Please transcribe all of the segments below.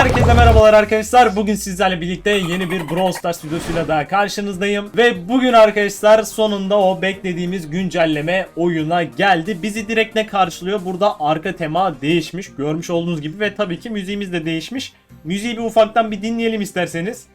Herkese merhabalar arkadaşlar. Bugün sizlerle birlikte yeni bir Brawl Stars videosuyla daha karşınızdayım. Ve bugün arkadaşlar sonunda o beklediğimiz güncelleme oyuna geldi. Bizi direkt ne karşılıyor? Burada arka tema değişmiş. Görmüş olduğunuz gibi ve tabii ki müziğimiz de değişmiş. Müziği bir ufaktan bir dinleyelim isterseniz.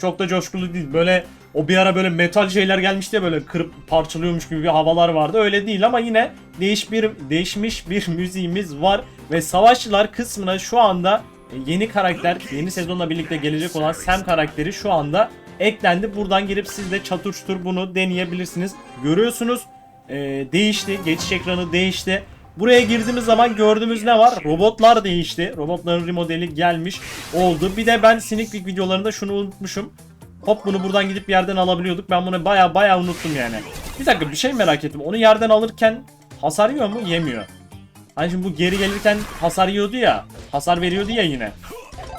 Çok da coşkulu değil. Böyle o bir ara böyle metal şeyler gelmişti ya böyle kırıp parçalıyormuş gibi bir havalar vardı. Öyle değil ama yine değiş bir değişmiş bir müziğimiz var ve savaşçılar kısmına şu anda e, yeni karakter, yeni sezonla birlikte gelecek olan Sam karakteri şu anda eklendi. Buradan girip siz de çatır çutur bunu deneyebilirsiniz. Görüyorsunuz e, değişti. Geçiş ekranı değişti. Buraya girdiğimiz zaman gördüğümüz ne var? Robotlar değişti. Robotların remodeli gelmiş oldu. Bir de ben Sneak videolarında şunu unutmuşum. Hop bunu buradan gidip yerden alabiliyorduk. Ben bunu baya baya unuttum yani. Bir dakika bir şey merak ettim. Onu yerden alırken hasar yiyor mu? Yemiyor. Hani şimdi bu geri gelirken hasar yiyordu ya. Hasar veriyordu ya yine.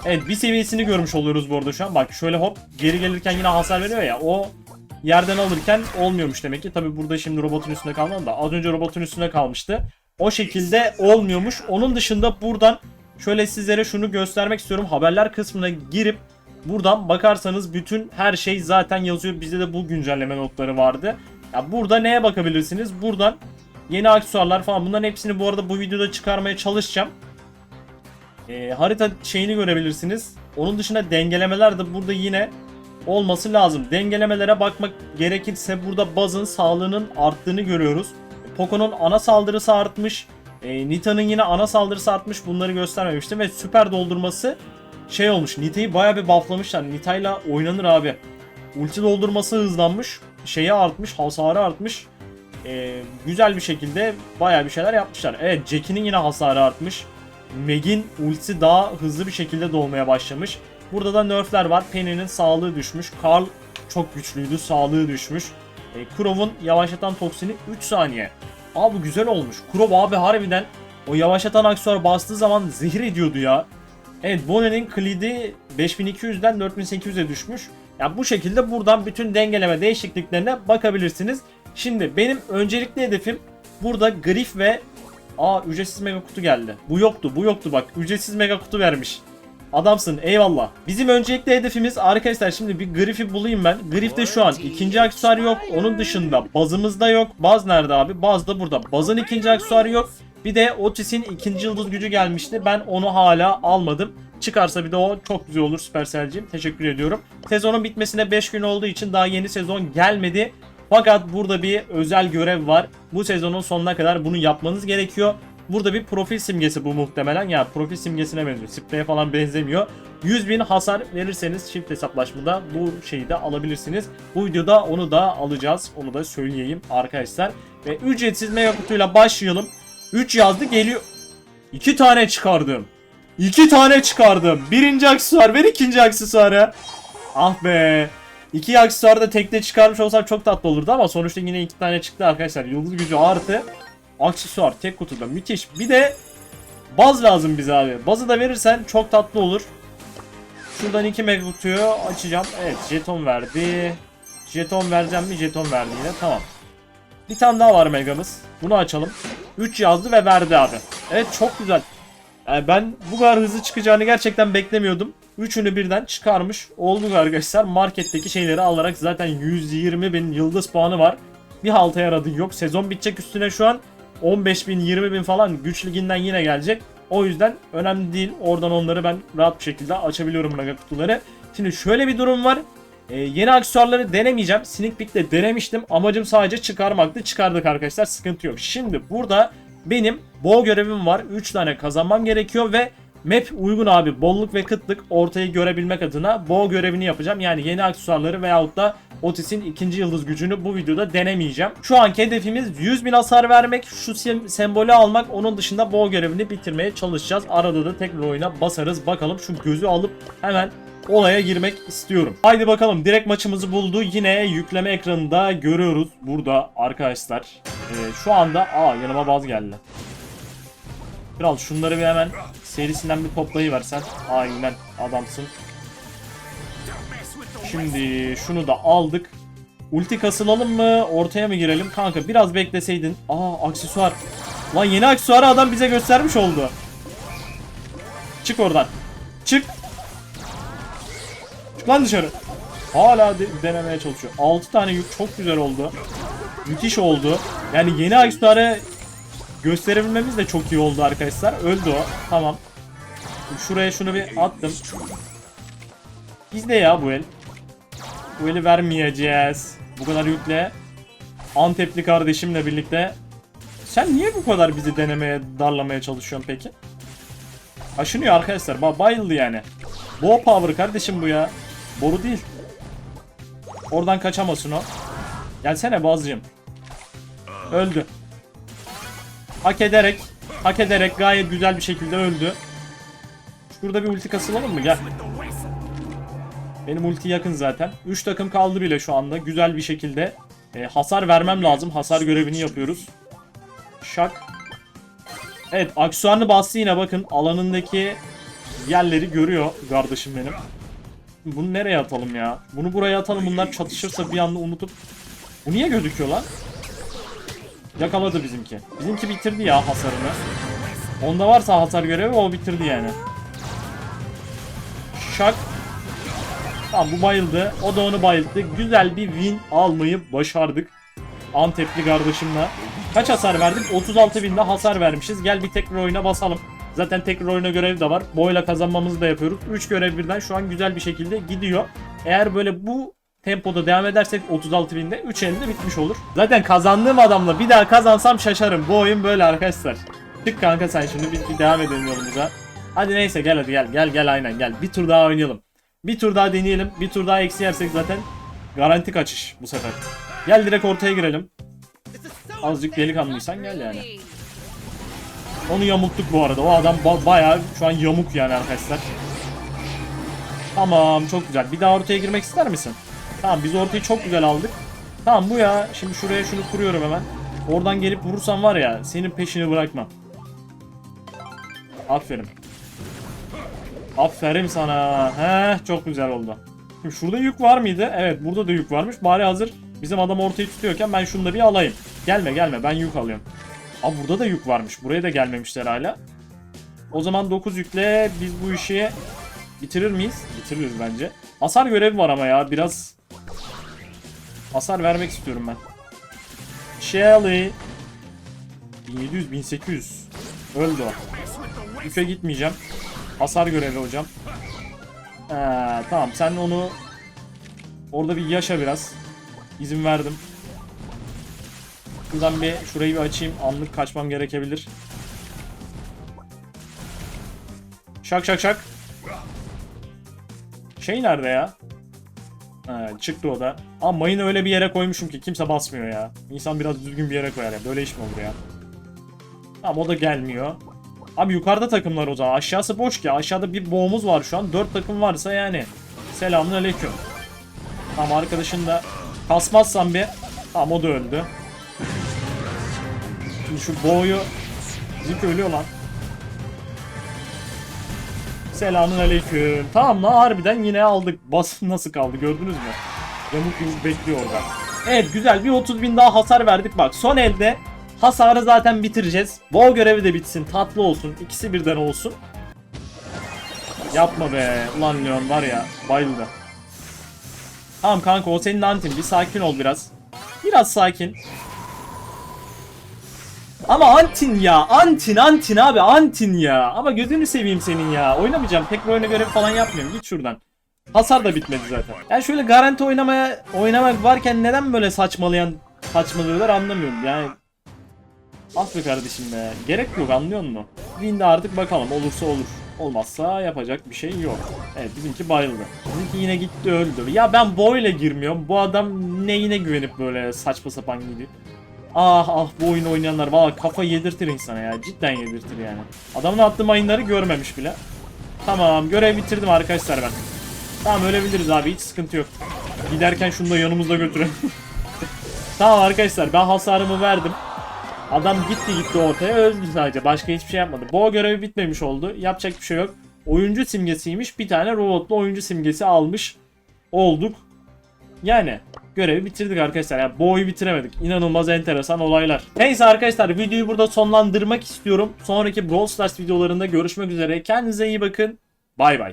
Evet bir seviyesini görmüş oluyoruz bu arada şu an. Bak şöyle hop geri gelirken yine hasar veriyor ya. O yerden alırken olmuyormuş demek ki. Tabi burada şimdi robotun üstünde kalmadı da az önce robotun üstünde kalmıştı. O şekilde olmuyormuş. Onun dışında buradan şöyle sizlere şunu göstermek istiyorum. Haberler kısmına girip buradan bakarsanız bütün her şey zaten yazıyor. Bizde de bu güncelleme notları vardı. Ya burada neye bakabilirsiniz? Buradan yeni aksesuarlar falan bunların hepsini bu arada bu videoda çıkarmaya çalışacağım. Ee, harita şeyini görebilirsiniz. Onun dışında dengelemeler de burada yine olması lazım. Dengelemelere bakmak gerekirse burada Buzz'ın sağlığının arttığını görüyoruz. Poco'nun ana saldırısı artmış. E, Nita'nın yine ana saldırısı artmış. Bunları göstermemiştim ve süper doldurması şey olmuş. Nita'yı baya bir bufflamışlar. Nita'yla oynanır abi. Ulti doldurması hızlanmış. Şeyi artmış. Hasarı artmış. E, güzel bir şekilde baya bir şeyler yapmışlar. Evet Jackie'nin yine hasarı artmış. Meg'in ultisi daha hızlı bir şekilde dolmaya başlamış. Burada da nerfler var. Penny'nin sağlığı düşmüş. Carl çok güçlüydü. Sağlığı düşmüş. E, Kurov'un yavaşlatan toksini 3 saniye. Abi güzel olmuş. Kurov abi harbiden o yavaşlatan aksesuar bastığı zaman zehir ediyordu ya. Evet Bonnie'nin klidi 5200'den 4800'e düşmüş. Ya bu şekilde buradan bütün dengeleme değişikliklerine bakabilirsiniz. Şimdi benim öncelikli hedefim burada Grif ve Aa ücretsiz mega kutu geldi. Bu yoktu bu yoktu bak ücretsiz mega kutu vermiş. Adamsın eyvallah. Bizim öncelikli hedefimiz arkadaşlar şimdi bir Griff'i bulayım ben. Griff'te şu an ikinci aksesuar yok. Onun dışında bazımızda yok. Baz nerede abi? Baz da burada. Bazın ikinci aksesuarı yok. Bir de Otis'in ikinci yıldız gücü gelmişti. Ben onu hala almadım. Çıkarsa bir de o çok güzel olur Supercell'cim. Teşekkür ediyorum. Sezonun bitmesine 5 gün olduğu için daha yeni sezon gelmedi. Fakat burada bir özel görev var. Bu sezonun sonuna kadar bunu yapmanız gerekiyor. Burada bir profil simgesi bu muhtemelen. Ya profil simgesine benziyor. Spreye falan benzemiyor. 100 bin hasar verirseniz çift hesaplaşmada bu şeyi de alabilirsiniz. Bu videoda onu da alacağız. Onu da söyleyeyim arkadaşlar. Ve ücretsiz mega kutuyla başlayalım. 3 yazdı geliyor. 2 tane çıkardım. 2 tane çıkardım. Birinci aksesuar ver ikinci aksesuarı. Ah be. İki aksesuarı da tekte çıkarmış olsam çok tatlı olurdu ama sonuçta yine iki tane çıktı arkadaşlar. Yıldız gücü artı aksesuar tek kutuda müthiş. Bir de baz lazım bize abi. Bazı da verirsen çok tatlı olur. Şuradan iki mega kutuyu açacağım. Evet jeton verdi. Jeton vereceğim mi? Jeton verdi yine. Tamam. Bir tane daha var megamız. Bunu açalım. 3 yazdı ve verdi abi. Evet çok güzel. Yani ben bu kadar hızlı çıkacağını gerçekten beklemiyordum. Üçünü birden çıkarmış olduk arkadaşlar. Marketteki şeyleri alarak zaten 120 bin yıldız puanı var. Bir halta yaradı yok. Sezon bitecek üstüne şu an 15 bin 20 bin falan güç liginden yine gelecek. O yüzden önemli değil. Oradan onları ben rahat bir şekilde açabiliyorum mega kutuları. Şimdi şöyle bir durum var. Ee, yeni aksesuarları denemeyeceğim. Sneak Peek'te denemiştim. Amacım sadece çıkarmaktı. Çıkardık arkadaşlar. Sıkıntı yok. Şimdi burada benim bow görevim var. 3 tane kazanmam gerekiyor ve map uygun abi. Bolluk ve kıtlık ortayı görebilmek adına bow görevini yapacağım. Yani yeni aksesuarları veyahut da Otis'in ikinci yıldız gücünü bu videoda denemeyeceğim. Şu anki hedefimiz 100 bin hasar vermek, şu sem- sembolü almak, onun dışında bow görevini bitirmeye çalışacağız. Arada da tekrar oyuna basarız. Bakalım şu gözü alıp hemen olaya girmek istiyorum. Haydi bakalım direkt maçımızı buldu. Yine yükleme ekranında görüyoruz burada arkadaşlar. Ee, şu anda aa yanıma baz geldi. Kral şunları bir hemen serisinden bir toplayıversen. Aynen adamsın. Şimdi şunu da aldık. Ulti kasılalım mı? Ortaya mı girelim? Kanka biraz bekleseydin. Aa aksesuar. Lan yeni aksesuarı adam bize göstermiş oldu. Çık oradan. Çık. Çık lan dışarı. Hala de- denemeye çalışıyor. 6 tane yük çok güzel oldu. Müthiş oldu. Yani yeni aksesuarı gösterebilmemiz de çok iyi oldu arkadaşlar. Öldü o. Tamam. Şuraya şunu bir attım. Bizde ya bu el. Bu eli vermeyeceğiz. Bu kadar yükle. Antepli kardeşimle birlikte. Sen niye bu kadar bizi denemeye, darlamaya çalışıyorsun peki? Aşınıyor arkadaşlar. Ba bayıldı yani. Bow power kardeşim bu ya. Boru değil. Oradan kaçamasın o. Gelsene bazıcım. Öldü. Hak ederek, hak ederek gayet güzel bir şekilde öldü. Şurada bir ulti kasılalım mı? Gel. Benim ulti yakın zaten. 3 takım kaldı bile şu anda. Güzel bir şekilde e, hasar vermem lazım. Hasar görevini yapıyoruz. Şak. Evet aksuarını bastı yine bakın. Alanındaki yerleri görüyor kardeşim benim. Bunu nereye atalım ya? Bunu buraya atalım. Bunlar çatışırsa bir anda unutup... Bu niye gözüküyor lan? Yakaladı bizimki. Bizimki bitirdi ya hasarını. Onda varsa hasar görevi o bitirdi yani. Şak. Tamam bu bayıldı. O da onu bayılttı. Güzel bir win almayı başardık. Antepli kardeşimle. Kaç hasar verdik? 36 binde hasar vermişiz. Gel bir tekrar oyuna basalım. Zaten tekrar oyuna görev de var. Boyla kazanmamızı da yapıyoruz. 3 görev birden şu an güzel bir şekilde gidiyor. Eğer böyle bu tempoda devam edersek 36 binde 3 elde bitmiş olur. Zaten kazandığım adamla bir daha kazansam şaşarım. Bu oyun böyle arkadaşlar. Çık kanka sen şimdi biz bir devam edelim yolumuza. Hadi neyse gel hadi gel gel gel aynen gel. Bir tur daha oynayalım. Bir tur daha deneyelim. Bir tur daha eksi yersek zaten garanti kaçış bu sefer. Gel direkt ortaya girelim. Azıcık delikanlıysan gel yani. Onu yamulttuk bu arada. O adam ba- bayağı şu an yamuk yani arkadaşlar. Tamam çok güzel. Bir daha ortaya girmek ister misin? Tamam biz ortayı çok güzel aldık. Tamam bu ya. Şimdi şuraya şunu kuruyorum hemen. Oradan gelip vurursan var ya senin peşini bırakmam. Aferin. Aferin sana. Heh çok güzel oldu. Şimdi şurada yük var mıydı? Evet burada da yük varmış. Bari hazır bizim adam ortayı tutuyorken ben şunu da bir alayım. Gelme gelme ben yük alıyorum. Aa burada da yük varmış. Buraya da gelmemişler hala. O zaman 9 yükle biz bu işi bitirir miyiz? Bitiririz bence. Hasar görevi var ama ya biraz hasar vermek istiyorum ben. Shelly 1700 1800 öldü o. Yüke gitmeyeceğim. Hasar görevi hocam. Ee, tamam sen onu orada bir yaşa biraz. İzin verdim. Şuradan bir şurayı bir açayım. Anlık kaçmam gerekebilir. Şak şak şak. Şey nerede ya? Ha, çıktı o da. Ama mayını öyle bir yere koymuşum ki kimse basmıyor ya. İnsan biraz düzgün bir yere koyar ya. Böyle iş mi olur ya? Tamam o da gelmiyor. Abi yukarıda takımlar o zaman. Aşağısı boş ki. Aşağıda bir boğumuz var şu an. 4 takım varsa yani. Selamun aleyküm. Tamam arkadaşın da kasmazsan bir. Tamam o da öldü. Şimdi şu boğuyu Zik ölüyor lan. Selamun aleyküm. Tamam lan harbiden yine aldık. Basın nasıl kaldı gördünüz mü? Yamuk yumuk bekliyor orada. Evet güzel bir 30 bin daha hasar verdik. Bak son elde hasarı zaten bitireceğiz. Bow görevi de bitsin tatlı olsun. İkisi birden olsun. Yapma be. Ulan Leon var ya bayıldı. Tamam kanka o senin antin. Bir sakin ol biraz. Biraz sakin. Ama Antin ya. Antin Antin abi Antin ya. Ama gözünü seveyim senin ya. Oynamayacağım. Tekrar oyuna görev falan yapmıyorum. Git şuradan. Hasar da bitmedi zaten. Yani şöyle garanti oynamaya oynamak varken neden böyle saçmalayan saçmalıyorlar anlamıyorum. Yani Ah be kardeşim be. Gerek yok anlıyor musun? Wind'e artık bakalım. Olursa olur. Olmazsa yapacak bir şey yok. Evet bizimki bayıldı. Bizimki yine gitti öldü. Ya ben boyla girmiyorum. Bu adam neyine güvenip böyle saçma sapan gidiyor. Ah ah bu oyunu oynayanlar valla kafa yedirtir insana ya. Cidden yedirtir yani. Adamın attığı mayınları görmemiş bile. Tamam görev bitirdim arkadaşlar ben. Tamam ölebiliriz abi hiç sıkıntı yok. Giderken şunu da yanımızda götürelim. tamam arkadaşlar ben hasarımı verdim. Adam gitti gitti ortaya öldü sadece. Başka hiçbir şey yapmadı. Boğa görevi bitmemiş oldu. Yapacak bir şey yok. Oyuncu simgesiymiş. Bir tane robotlu oyuncu simgesi almış olduk. Yani görevi bitirdik arkadaşlar. Yani bu oyunu bitiremedik. İnanılmaz enteresan olaylar. Neyse arkadaşlar videoyu burada sonlandırmak istiyorum. Sonraki Brawl Stars videolarında görüşmek üzere. Kendinize iyi bakın. Bay bay.